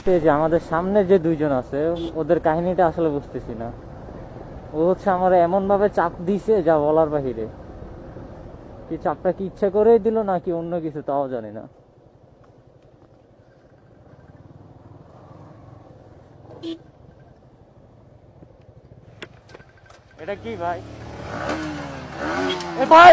বলতে যে আমাদের সামনে যে দুইজন আছে, ওদের কাহিনীটা আসলে বুঝতেছি না। ও হচ্ছে আমার এমন ভাবে চাপ দিছে যা বলার বাহিরে। কি চাপটা কি ইচ্ছা করেই দিল নাকি অন্য কিছু তাও জানি না। এটা কি ভাই? এ ভাই!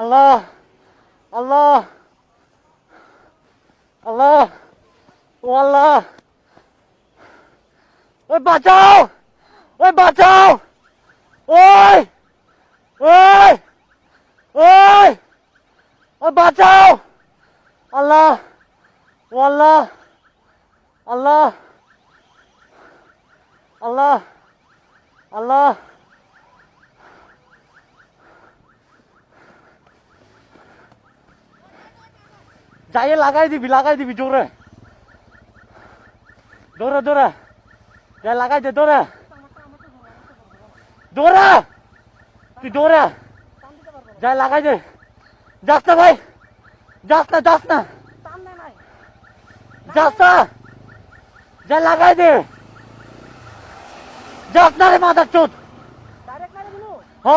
Allah Allah Allah oh Allah ôi bà Châu, ôi bà Châu, ôi ôi ôi. Ôi bà Châu, Allah oh Allah Allah Allah Allah. যাইয়ে লাগাই দিবি লাগাই দিবি জোরে। দৌড়া দৌড়া। যাই লাগাই দে দৌড়া। দৌড়া! তুই দৌড়া। যাই লাগাই দে। যাস না ভাই। যাস না যাস না। যাস না। যাই লাগাই দে। যাস না রে মাথার চোদ। হ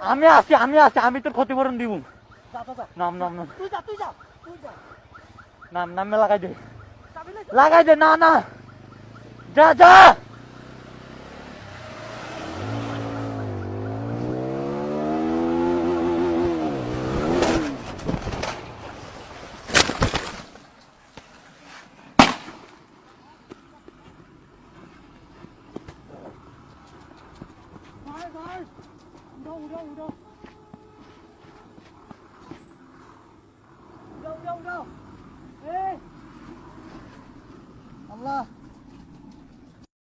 আমি আছি আমি আছি আমি তোর ক্ষতিপূরণ দিব। নাম নাম নাম নাম নামে লাগাই দে লাগাই দে না না যা যা উঠো উঠো উঠো 了？